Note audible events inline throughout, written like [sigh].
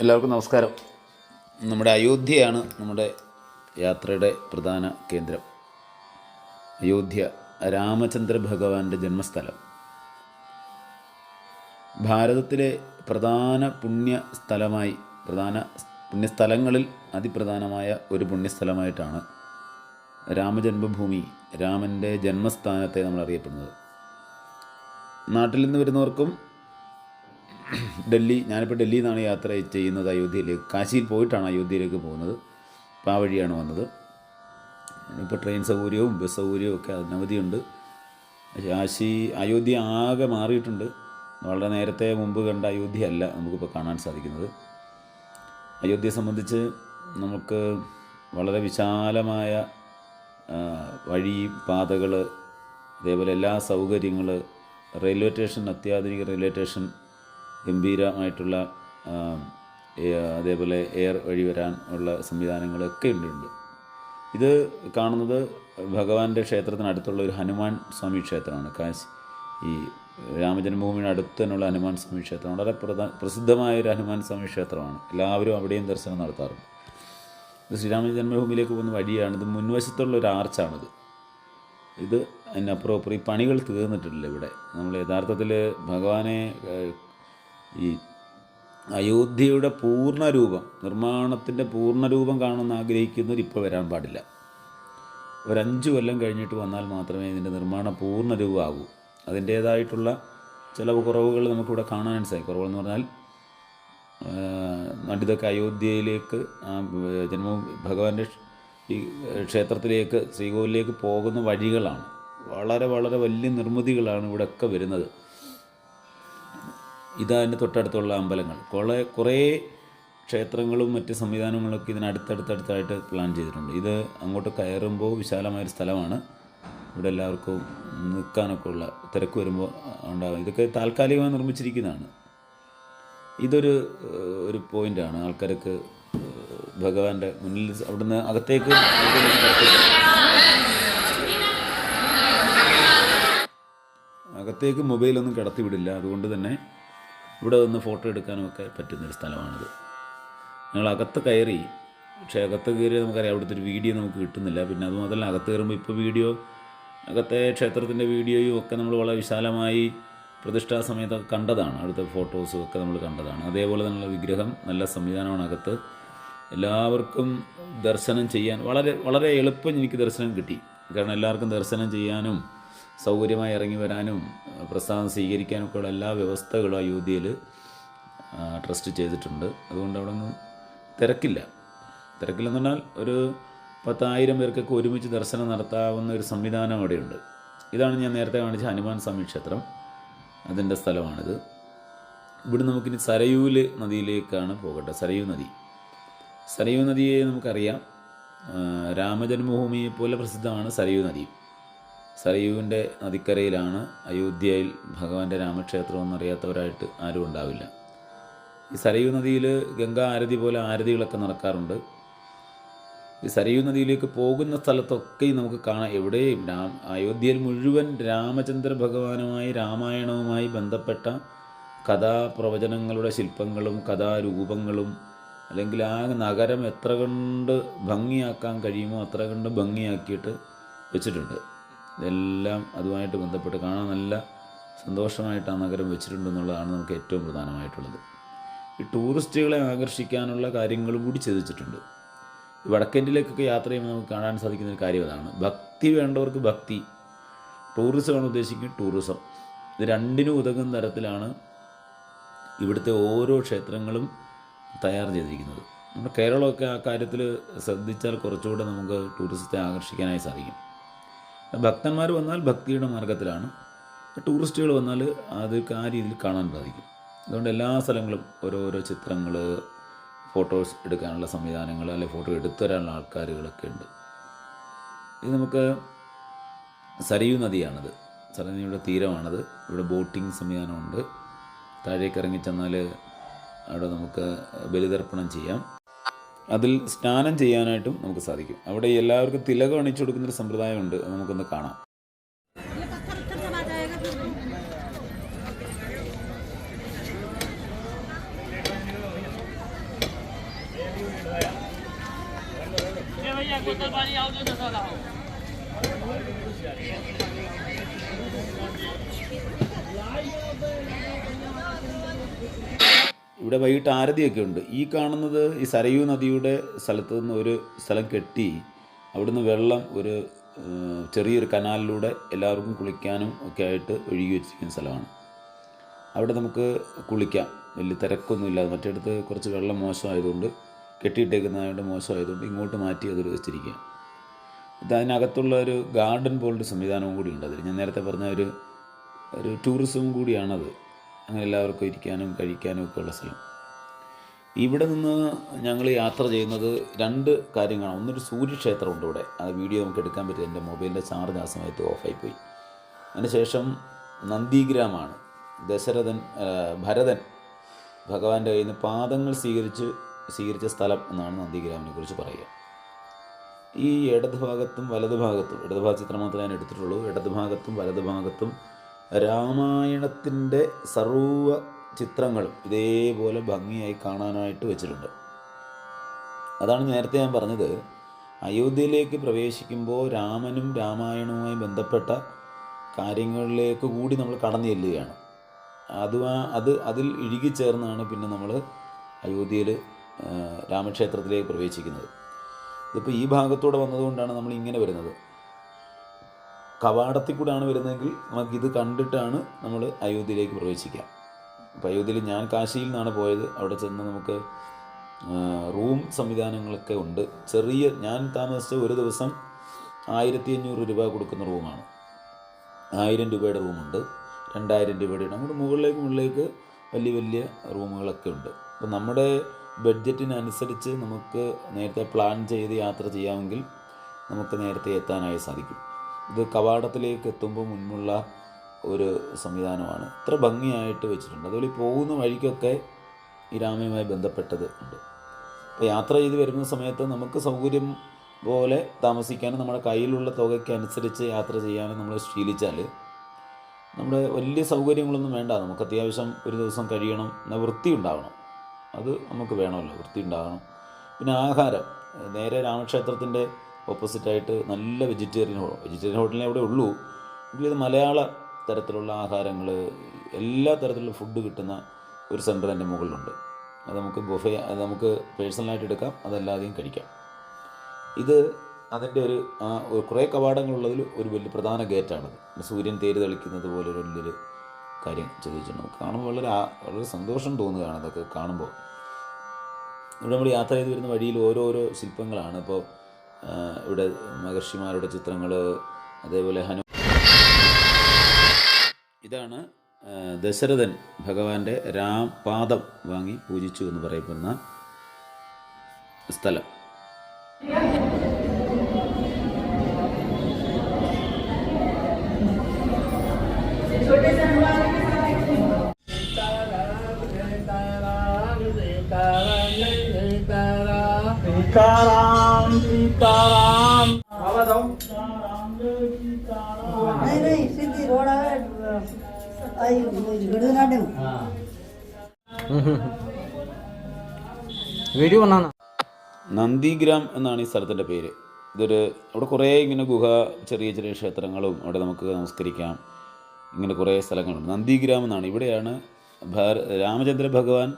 എല്ലാവർക്കും നമസ്കാരം. നമ്മുടെ അയോധ്യയാണ് നമ്മുടെ യാത്രയുടെ പ്രധാന കേന്ദ്രം. അയോധ്യ രാമചന്ദ്ര ഭഗവാന്റെ ജന്മസ്ഥലം. ഭാരതത്തിലെ പ്രധാന പുണ്യ സ്ഥലമായി പ്രധാന പുണ്യസ്ഥലങ്ങളിൽ അതിപ്രധാനമായ ഒരു പുണ്യസ്ഥലമായിട്ടാണ് രാമജന്മഭൂമി രാമന്റെ ജന്മസ്ഥാനത്തെ നമ്മൾ അറിയപ്പെടുന്നത് നാട്ടിൽ നിന്ന് വരുന്നവർക്കും [clears throat] ഡൽഹി ഞാനിപ്പോൾ ഡൽഹിയിൽ നിന്നാണ് യാത്ര ചെയ്യുന്നത് അയോധ്യയിലേക്ക്. കാശിയിൽ പോയിട്ടാണ് അയോധ്യയിലേക്ക് പോകുന്നത്. അപ്പോൾ ആ വഴിയാണ് വന്നത്. ഇപ്പോൾ ട്രെയിൻ സൗകര്യവും ബസ് സൗകര്യവും ഒക്കെ അനവധിയുണ്ട് കാശി അയോധ്യ ആകെ മാറിയിട്ടുണ്ട്. വളരെ നേരത്തെ മുമ്പ് കണ്ട അയോധ്യ അല്ല നമുക്കിപ്പോൾ കാണാൻ സാധിക്കുന്നത്. അയോധ്യയെ സംബന്ധിച്ച് നമുക്ക് വളരെ വിശാലമായ വഴി പാതകൾ അതേപോലെ എല്ലാ സൗകര്യങ്ങൾ റെയിൽവേ സ്റ്റേഷൻ അത്യാധുനിക റെയിൽവേ സ്റ്റേഷൻ ഗംഭീരമായിട്ടുള്ള അതേപോലെ എയർ വഴി വരാൻ ഉള്ള സംവിധാനങ്ങളൊക്കെ ഉണ്ട് ഇത് കാണുന്നത് ഭഗവാന്റെ ക്ഷേത്രത്തിനടുത്തുള്ള ഒരു ഹനുമാൻ സ്വാമി ക്ഷേത്രമാണ്. കാശ് ഈ രാമജന്മഭൂമിയുടെ അടുത്ത് തന്നെയുള്ള ഹനുമാൻ സ്വാമി ക്ഷേത്രം വളരെ പ്രധാന പ്രസിദ്ധമായ ഒരു ഹനുമാൻ സ്വാമി ക്ഷേത്രമാണ്. എല്ലാവരും അവിടെയും ദർശനം നടത്താറുണ്ട്. ഇത് ശ്രീരാമ ജന്മഭൂമിയിലേക്ക് പോകുന്ന വഴിയാണ്. ഇത് മുൻവശത്തുള്ള ഒരു ആർച്ചാണിത്. ഇത് അതിനപ്പുറം ഈ പണികൾ തീർന്നിട്ടില്ല ഇവിടെ. നമ്മൾ യഥാർത്ഥത്തിൽ ഭഗവാനെ ഈ അയോധ്യയുടെ പൂർണ രൂപം നിർമ്മാണത്തിന്റെ പൂർണ രൂപം കാണുമെന്ന് ആഗ്രഹിക്കുന്നവർ ഇപ്പോൾ വരാൻ പാടില്ല. ഒരഞ്ച് കൊല്ലം കഴിഞ്ഞിട്ട് വന്നാൽ മാത്രമേ ഇതിന്റെ നിർമ്മാണം പൂർണ രൂപമാകൂ അതിന്റേതായിട്ടുള്ള ചില കുറവുകൾ നമുക്കിവിടെ കാണാൻ സാധിക്കും. കുറവെന്ന് പറഞ്ഞാൽ ആഹ് അയോധ്യയിലേക്ക് ആ ജന്മ ഭഗവാന്റെ ഈ ക്ഷേത്രത്തിലേക്ക് ശ്രീകോവിലേക്ക് പോകുന്ന വഴികളാണ്. വളരെ വളരെ വലിയ നിർമ്മിതികളാണ് ഇവിടെയൊക്കെ വരുന്നത്. ഇതതിന്റെ തൊട്ടടുത്തുള്ള അമ്പലങ്ങൾ. കുറേ കുറേ ക്ഷേത്രങ്ങളും മറ്റ് സംവിധാനങ്ങളൊക്കെ ഇതിനടുത്തടുത്തടുത്തായിട്ട് പ്ലാൻ ചെയ്തിട്ടുണ്ട്. ഇത് അങ്ങോട്ട് കയറുമ്പോൾ വിശാലമായൊരു സ്ഥലമാണ്. ഇവിടെ എല്ലാവർക്കും നിൽക്കാനൊക്കെ ഉള്ള തിരക്ക് വരുമ്പോൾ ഉണ്ടാകും. ഇതൊക്കെ താൽക്കാലികമായി നിർമ്മിച്ചിരിക്കുന്നതാണ്. ഇതൊരു ഒരു പോയിന്റാണ് ആൾക്കാർക്ക് ഭഗവാന്റെ മുന്നിൽ അവിടുന്ന് അകത്തേക്ക് അകത്തേക്ക് മൊബൈലൊന്നും കടത്തിവിടില്ല. അതുകൊണ്ട് തന്നെ ഇവിടെ നിന്ന് ഫോട്ടോ എടുക്കാനും ഒക്കെ പറ്റുന്നൊരു സ്ഥലമാണിത്. ഞങ്ങൾ അകത്ത് കയറി പക്ഷേ അകത്ത് കയറി നമുക്കറിയാം അവിടുത്തെ ഒരു വീഡിയോ നമുക്ക് കിട്ടുന്നില്ല. പിന്നെ അത് മുതൽ അകത്ത് കയറുമ്പോൾ ഇപ്പോൾ വീഡിയോ അകത്തെ ക്ഷേത്രത്തിന്റെ വീഡിയോയും ഒക്കെ നമ്മൾ വളരെ വിശാലമായി പ്രതിഷ്ഠാ സമയത്തൊക്കെ കണ്ടതാണ്. അവിടുത്തെ ഫോട്ടോസും ഒക്കെ നമ്മൾ കണ്ടതാണ്. അതേപോലെ തന്നെയുള്ള വിഗ്രഹം നല്ല സംവിധാനമാണ് അകത്ത്. എല്ലാവർക്കും ദർശനം ചെയ്യാൻ വളരെ വളരെ എളുപ്പം എനിക്ക് ദർശനം കിട്ടി. കാരണം എല്ലാവർക്കും ദർശനം ചെയ്യാനും സൗകര്യമായി ഇറങ്ങി വരാനും അഹ് സ്വീകരിക്കാനൊക്കെയുള്ള സ്വീകരിക്കാനൊക്കെ എല്ലാ വ്യവസ്ഥകളും അയോധ്യയിൽ ട്രസ്റ്റ് ചെയ്തിട്ടുണ്ട്. അതുകൊണ്ട് അവിടെ ഒന്നും തിരക്കില്ല. തിരക്കില്ലെന്ന് പറഞ്ഞാൽ ഒരു പത്തായിരം പേർക്കൊക്കെ ഒരുമിച്ച് ദർശനം നടത്താവുന്ന ഒരു സംവിധാനം അവിടെയുണ്ട്. ഇതാണ് ഞാൻ നേരത്തെ കാണിച്ച ഹനുമാൻ സ്വാമി ക്ഷേത്രം. അതിന്റെ സ്ഥലമാണിത്. ഇവിടെ നമുക്കിനി സരയൂൽ നദിയിലേക്കാണ് പോകട്ടെ സരയൂ നദി. സരയൂ നദിയെ നമുക്കറിയാം. ആ, രാമജന്മഭൂമിയെ പോലെ പ്രസിദ്ധമാണ് സരയൂ നദി. സരയൂവിന്റെ നദിക്കരയിലാണ് അയോധ്യയിൽ ഭഗവാന്റെ രാമക്ഷേത്രം എന്നറിയാത്തവരായിട്ട് ആരും ഉണ്ടാവില്ല. ഈ സരയൂ നദിയിൽ ഗംഗാ ആരതി പോലെ ആരതികളൊക്കെ നടക്കാറുണ്ട്. ഈ സരയൂ നദിയിലേക്ക് പോകുന്ന സ്ഥലത്തൊക്കെ നമുക്ക് കാണാം. എവിടെയും രാം അയോധ്യയിൽ മുഴുവൻ രാമചന്ദ്ര ഭഗവാനുമായി രാമായണവുമായി ബന്ധപ്പെട്ട കഥാപ്രവചനങ്ങളുടെ ശില്പങ്ങളും കഥാരൂപങ്ങളും അല്ലെങ്കിൽ ആ നഗരം എത്ര കണ്ട് ഭംഗിയാക്കാൻ കഴിയുമോ അത്ര കണ്ട് ഭംഗിയാക്കിയിട്ട് വെച്ചിട്ടുണ്ട്. ഇതെല്ലാം അതുമായിട്ട് ബന്ധപ്പെട്ട് കാണാൻ നല്ല സന്തോഷമായിട്ട് ആ നഗരം വെച്ചിട്ടുണ്ടെന്നുള്ളതാണ് നമുക്ക് ഏറ്റവും പ്രധാനമായിട്ടുള്ളത്. ഈ ടൂറിസ്റ്റുകളെ ആകർഷിക്കാനുള്ള കാര്യങ്ങൾ കൂടി ചെയ്തിട്ടുണ്ട്. ഈ വടക്കേന്ത്യയിലേക്കൊക്കെ യാത്ര ചെയ്യുമ്പോൾ നമുക്ക് കാണാൻ സാധിക്കുന്ന ഒരു കാര്യം അതാണ്. ഭക്തി വേണ്ടവർക്ക് ഭക്തി. ടൂറിസമാണ് ഉദ്ദേശിക്കുന്നത് ടൂറിസം. ഇത് രണ്ടിനും ഉതകുന്ന തരത്തിലാണ് ഇവിടുത്തെ ഓരോ ക്ഷേത്രങ്ങളും തയ്യാർ ചെയ്തിരിക്കുന്നത്. നമ്മുടെ കേരളമൊക്കെ ആ കാര്യത്തിൽ ശ്രദ്ധിച്ചാൽ കുറച്ചുകൂടെ നമുക്ക് ടൂറിസത്തെ ആകർഷിക്കാനായി സാധിക്കും. ഭക്തന്മാർ വന്നാൽ ഭക്തിയുടെ മാർഗത്തിലാണ്. ടൂറിസ്റ്റുകൾ വന്നാൽ അത് ആ രീതിയിൽ കാണാൻ സാധിക്കും. അതുകൊണ്ട് എല്ലാ സ്ഥലങ്ങളും ഓരോരോ ചിത്രങ്ങൾ ഫോട്ടോസ് എടുക്കാനുള്ള സംവിധാനങ്ങൾ അല്ലെങ്കിൽ ഫോട്ടോ എടുത്തു തരാനുള്ള ആൾക്കാരുകളൊക്കെ ഉണ്ട്. ഇത് നമുക്ക് സരയു നദിയാണത്. സരനദിയുടെ നദിയുടെ തീരമാണത്. ഇവിടെ ബോട്ടിംഗ് സംവിധാനമുണ്ട്. താഴേക്ക് ഇറങ്ങി ചെന്നാൽ അവിടെ നമുക്ക് ബലിതർപ്പണം ചെയ്യാം. അതിൽ സ്നാനം ചെയ്യാനായിട്ടും നമുക്ക് സാധിക്കും. അവിടെ എല്ലാവർക്കും തിലകം അണിച്ചു കൊടുക്കുന്നൊരു സമ്പ്രദായമുണ്ട്. നമുക്കൊന്ന് കാണാം. ഇവിടെ വൈകിട്ട് ആരതിയൊക്കെ ഉണ്ട് ഈ കാണുന്നത് ഈ സരയൂ നദിയുടെ സ്ഥലത്തു നിന്ന് ഒരു സ്ഥലം കെട്ടി അവിടുന്ന് വെള്ളം ഒരു ചെറിയൊരു കനാലിലൂടെ എല്ലാവർക്കും കുളിക്കാനും ഒക്കെ ആയിട്ട് ഒഴുകി വെച്ചിരിക്കുന്ന സ്ഥലമാണ്. അവിടെ നമുക്ക് കുളിക്കാം. വലിയ തിരക്കൊന്നുമില്ലാതെ മറ്റേടത്ത് കുറച്ച് വെള്ളം മോശമായതുകൊണ്ട് കെട്ടിയിട്ടേക്കുന്നതായിട്ട് മോശമായതുകൊണ്ട് ഇങ്ങോട്ട് മാറ്റി അതൊരു വെച്ചിരിക്കുക ഇത് അതിനകത്തുള്ള ഒരു ഗാർഡൻ പോലൊരു സംവിധാനവും കൂടി ഉണ്ട് അതിൽ. ഞാൻ നേരത്തെ പറഞ്ഞ ഒരു ഒരു ടൂറിസവും കൂടിയാണത്. അങ്ങനെ എല്ലാവർക്കും ഇരിക്കാനും കഴിക്കാനും ഒക്കെ ഉള്ള സ്ഥലം. ഇവിടെ നിന്ന് ഞങ്ങൾ യാത്ര ചെയ്യുന്നത് രണ്ട് കാര്യങ്ങളാണ്. ഒന്നൊരു സൂര്യക്ഷേത്രമുണ്ട് ഇവിടെ. ആ വീഡിയോ നമുക്ക് എടുക്കാൻ പറ്റും എന്റെ മൊബൈലിന്റെ ചാർജ് ആ സമയത്ത് ഓഫായിപ്പോയി. അതിനുശേഷം നന്ദിഗ്രാമാണ്. ദശരഥൻ ഭരതൻ ഭഗവാന്റെ കയ്യിൽ നിന്ന് പാദങ്ങൾ സ്വീകരിച്ച് സ്വീകരിച്ച സ്ഥലം എന്നാണ് നന്ദിഗ്രാമിനെ കുറിച്ച് പറയുക. ഈ ഇടതുഭാഗത്തും വലതുഭാഗത്തും ഇടതുഭാഗ ചിത്രം മാത്രമേ ഞാൻ എടുത്തിട്ടുള്ളൂ. ഇടത് ഭാഗത്തും വലത് ഭാഗത്തും രാമായണത്തിന്റെ സർവ ചിത്രങ്ങൾ ഇതേപോലെ ഭംഗിയായി കാണാനായിട്ട് വെച്ചിട്ടുണ്ട്. അതാണ് നേരത്തെ ഞാൻ പറഞ്ഞത്. അയോധ്യയിലേക്ക് പ്രവേശിക്കുമ്പോൾ രാമനും രാമായണവുമായി ബന്ധപ്പെട്ട കാര്യങ്ങളിലേക്ക് കൂടി നമ്മൾ കടന്നു ചെല്ലുകയാണ്. അത് അത് അതിൽ ഇഴുകിച്ചേർന്നാണ് പിന്നെ നമ്മൾ അയോധ്യയിൽ രാമക്ഷേത്രത്തിലേക്ക് പ്രവേശിക്കുന്നത്. ഇതിപ്പോൾ ഈ ഭാഗത്തൂടെ വന്നതുകൊണ്ടാണ് നമ്മൾ ഇങ്ങനെ വരുന്നത്. കവാടത്തിൽ കൂടെയാണ് വരുന്നതെങ്കിൽ നമുക്കിത് കണ്ടിട്ടാണ് നമ്മൾ അയോധ്യയിലേക്ക് പ്രവേശിക്കുക. അപ്പോൾ അയോധ്യയിൽ ഞാൻ കാശിയിൽ നിന്നാണ് പോയത്. അവിടെ ചെന്ന് നമുക്ക് റൂം സംവിധാനങ്ങളൊക്കെ ഉണ്ട്. ചെറിയ ഞാൻ താമസിച്ച ഒരു ദിവസം ആയിരത്തി അഞ്ഞൂറ് രൂപ കൊടുക്കുന്ന റൂമാണ്. ആയിരം രൂപയുടെ റൂമുണ്ട്. രണ്ടായിരം രൂപയുടെ അങ്ങോട്ട് മുകളിലേക്ക് മുകളിലേക്ക് വലിയ വലിയ റൂമുകളൊക്കെ ഉണ്ട്. അപ്പോൾ നമ്മുടെ ബഡ്ജറ്റിനനുസരിച്ച് നമുക്ക് നേരത്തെ പ്ലാൻ ചെയ്ത് യാത്ര ചെയ്യാമെങ്കിൽ നമുക്ക് നേരത്തെ എത്താനായി സാധിക്കും. ഇത് കവാടത്തിലേക്ക് എത്തുമ്പോൾ മുൻപുള്ള ഒരു സംവിധാനമാണ്. ഇത്ര ഭംഗിയായിട്ട് വെച്ചിട്ടുണ്ട്. അതുപോലെ പോകുന്ന വഴിക്കൊക്കെ ഈ രാമയുമായി ബന്ധപ്പെട്ടത് ഉണ്ട്. അപ്പോൾ യാത്ര ചെയ്ത് വരുന്ന സമയത്ത് നമുക്ക് സൗകര്യം പോലെ താമസിക്കാനും നമ്മുടെ കയ്യിലുള്ള തുകയ്ക്ക് അനുസരിച്ച് യാത്ര ചെയ്യാനും നമ്മൾ ശീലിച്ചാൽ നമ്മുടെ വലിയ സൗകര്യങ്ങളൊന്നും വേണ്ട. നമുക്ക് അത്യാവശ്യം ഒരു ദിവസം കഴിയണം എന്നാൽ വൃത്തി ഉണ്ടാവണം. അത് നമുക്ക് വേണമല്ലോ. വൃത്തി ഉണ്ടാകണം പിന്നെ ആഹാരം. നേരെ രാമക്ഷേത്രത്തിന്റെ ഓപ്പോസിറ്റായിട്ട് നല്ല വെജിറ്റേറിയൻ വെജിറ്റേറിയൻ ഹോട്ടലിനെ അവിടെ ഉള്ളൂ. എങ്കിലും ഇത് മലയാള തരത്തിലുള്ള ആഹാരങ്ങൾ എല്ലാ തരത്തിലുള്ള ഫുഡ് കിട്ടുന്ന ഒരു സെന്റർ എന്റെ മുകളിലുണ്ട്. അത് നമുക്ക് ബുഫേ അത് നമുക്ക് പേഴ്സണലായിട്ട് എടുക്കാം അതല്ലാതെയും കഴിക്കാം. ഇത് അതിന്റെ ഒരു കുറേ കവാടങ്ങളുള്ളതിൽ ഒരു വലിയ പ്രധാന ഗേറ്റാണത്. സൂര്യൻ തേര് തെളിക്കുന്നത് പോലെ ഒരു വലിയൊരു കാര്യം ചെയ്തു നമുക്ക് കാണുമ്പോൾ വളരെ വളരെ സന്തോഷം തോന്നുകയാണ് അതൊക്കെ കാണുമ്പോൾ. ഇവിടെ നമ്മൾ യാത്ര ചെയ്ത് വരുന്ന വഴിയിൽ ഓരോരോ ശില്പങ്ങളാണ്. ഇപ്പോൾ ഇവിടെ മഹർഷിമാരുടെ ചിത്രങ്ങൾ അതേപോലെ ഹനു ഇതാണ് ദശരഥൻ ഭഗവാന്റെ രാം പാദം വാങ്ങി പൂജിച്ചു എന്ന് പറയപ്പെടുന്ന സ്ഥലം കാരാ നന്ദിഗ്രാം എന്നാണ് ഈ സ്ഥലത്തിന്റെ പേര്. ഇതൊരു അവിടെ കുറേ ഇങ്ങനെ ഗുഹ ചെറിയ ചെറിയ ക്ഷേത്രങ്ങളും അവിടെ നമുക്ക് നമസ്കരിക്കാം. ഇങ്ങനെ കുറേ സ്ഥലങ്ങളുണ്ട്. നന്ദിഗ്രാം എന്നാണ്. ഇവിടെയാണ് ഭാര രാമചന്ദ്ര ഭഗവാൻ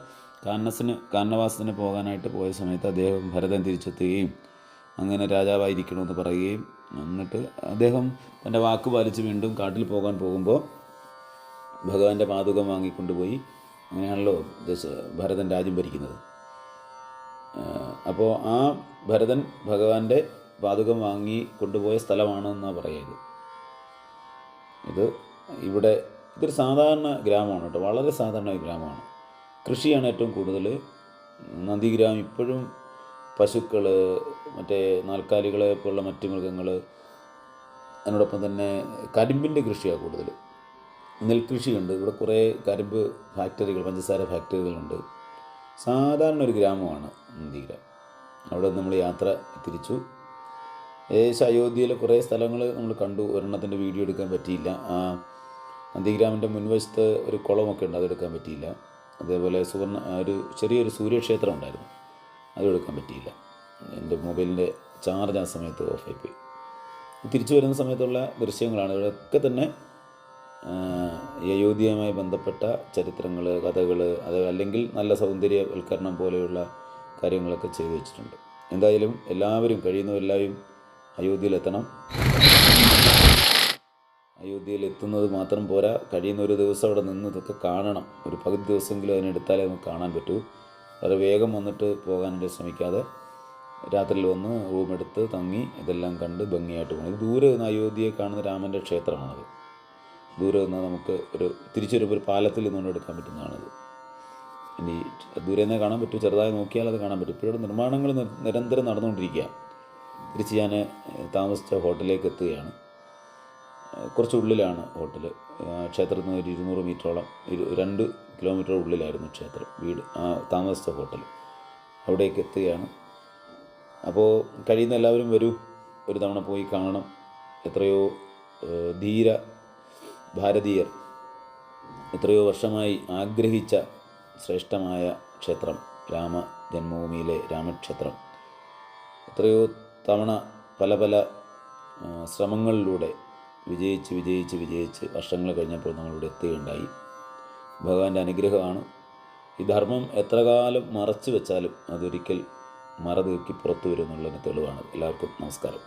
കാനസിന് കാനവാസത്തിന് പോകാനായിട്ട് പോയ സമയത്ത് അദ്ദേഹം ഭരതൻ തിരിച്ചെത്തുകയും അങ്ങനെ രാജാവായിരിക്കണമെന്ന് പറയുകയും. എന്നിട്ട് അദ്ദേഹം തന്റെ വാക്ക് പാലിച്ച് വീണ്ടും കാട്ടിൽ പോകാൻ പോകുമ്പോൾ ഭഗവാന്റെ പാതുകം വാങ്ങിക്കൊണ്ടുപോയി. അങ്ങനെയാണല്ലോ ഭരതൻ രാജ്യം ഭരിക്കുന്നത്. അപ്പോൾ ആ ഭരതൻ ഭഗവാന്റെ പാതുകം വാങ്ങി കൊണ്ടുപോയ സ്ഥലമാണെന്നാണ് പറയുന്നത്. ഇത് ഇവിടെ ഇതൊരു സാധാരണ ഗ്രാമമാണ് കേട്ടോ. വളരെ സാധാരണ ഗ്രാമമാണ്. കൃഷിയാണ് ഏറ്റവും കൂടുതൽ. നന്ദിഗ്രാമം ഇപ്പോഴും പശുക്കൾ മറ്റേ നാൽക്കാലികളെ പോലുള്ള മറ്റു മൃഗങ്ങൾ അതിനോടൊപ്പം തന്നെ കരിമ്പിന്റെ കൃഷിയാണ് കൂടുതൽ. നെൽകൃഷിയുണ്ട്. ഇവിടെ കുറേ കരിമ്പ് ഫാക്ടറികൾ പഞ്ചസാര ഫാക്ടറികളുണ്ട്. സാധാരണ ഒരു ഗ്രാമമാണ് ഇന്ത്യയിലെ. അവിടെ നമ്മൾ യാത്ര തിരിച്ചു. ഏകദേശം അയോധ്യയിലെ കുറേ സ്ഥലങ്ങൾ നമ്മൾ കണ്ടു. ഒരെണ്ണത്തിന്റെ വീഡിയോ എടുക്കാൻ പറ്റിയില്ല. ആ നന്ദിഗ്രാമിന്റെ മുൻവശത്ത് ഒരു കുളമൊക്കെ ഉണ്ട്. അതെടുക്കാൻ പറ്റിയില്ല. അതേപോലെ സുവർണ ഒരു ചെറിയൊരു സൂര്യക്ഷേത്രം ഉണ്ടായിരുന്നു. അതെടുക്കാൻ പറ്റിയില്ല. എന്റെ മൊബൈലിന്റെ ചാർജ് ആ സമയത്ത് ഓഫായിപ്പോയി തിരിച്ചു വരുന്ന സമയത്തുള്ള ദൃശ്യങ്ങളാണ്. ഇതൊക്കെ തന്നെ ആ, ബന്ധപ്പെട്ട ചരിത്രങ്ങൾ കഥകൾ അത് അല്ലെങ്കിൽ നല്ല സൗന്ദര്യവൽക്കരണം പോലെയുള്ള കാര്യങ്ങളൊക്കെ ചെയ്തു വെച്ചിട്ടുണ്ട്. എന്തായാലും എല്ലാവരും കഴിയുന്ന എല്ലാവരും അയോധ്യയിലെത്തണം. അയോധ്യയിൽ എത്തുന്നത് മാത്രം പോരാ. കഴിയുന്ന ഒരു ദിവസം അവിടെ നിന്ന് ഇതൊക്കെ കാണണം. ഒരു പകുതി ദിവസമെങ്കിലും അതിനെടുത്താലേ നമുക്ക് കാണാൻ പറ്റൂ. വളരെ വേഗം വന്നിട്ട് പോകാനായിട്ട് ശ്രമിക്കാതെ രാത്രിയിൽ വന്ന് റൂമെടുത്ത് തങ്ങി ഇതെല്ലാം കണ്ട് ഭംഗിയായിട്ട് പോകണം. ഇത് ദൂരെ നിന്ന് അയോധ്യയെ കാണുന്ന രാമന്റെ ക്ഷേത്രമാണത്. ദൂരെ നിന്ന് നമുക്ക് ഒരു തിരിച്ചൊരു ഒരു പാലത്തിൽ നിന്നുകൊണ്ട് എടുക്കാൻ പറ്റുന്നതാണത്. ഇനി ദൂരെ നിന്നേ കാണാൻ പറ്റും ചെറുതായി നോക്കിയാൽ അത് കാണാൻ പറ്റും. ഇപ്പോഴും നിർമ്മാണങ്ങൾ നിരന്തരം നടന്നുകൊണ്ടിരിക്കുക. തിരിച്ച് ഞാൻ താമസിച്ച ഹോട്ടലിലേക്ക് എത്തുകയാണ്. കുറച്ച് ഉള്ളിലാണ് ഹോട്ടൽ ക്ഷേത്രത്തിൽ നിന്ന് ഒരു ഇരുന്നൂറ് മീറ്ററോളം രണ്ട് കിലോമീറ്റർ ഉള്ളിലായിരുന്നു ക്ഷേത്രം വീട് താമസിച്ച ഹോട്ടൽ അവിടേക്ക് എത്തുകയാണ്. അപ്പോൾ കഴിയുന്ന എല്ലാവരും വരൂ. ഒരു തവണ പോയി കാണണം. എത്രയോ ധീര ഭാരതീയർ എത്രയോ വർഷമായി ആഗ്രഹിച്ച ശ്രേഷ്ഠമായ ക്ഷേത്രം രാമ ജന്മഭൂമിയിലെ രാമക്ഷേത്രം. എത്രയോ തവണ പല പല ശ്രമങ്ങളിലൂടെ വിജയിച്ച് വിജയിച്ച് വിജയിച്ച് വർഷങ്ങൾ കഴിഞ്ഞപ്പോൾ നമ്മളിവിടെ എത്തുകയുണ്ടായി. ഭഗവാന്റെ അനുഗ്രഹമാണ്. ഈ ധർമ്മം എത്ര കാലം മറച്ചു വെച്ചാലും അതൊരിക്കൽ മറ തീർക്കി പുറത്തു വരും എന്നുള്ളതിന് തെളിവാണ്. എല്ലാവർക്കും നമസ്കാരം.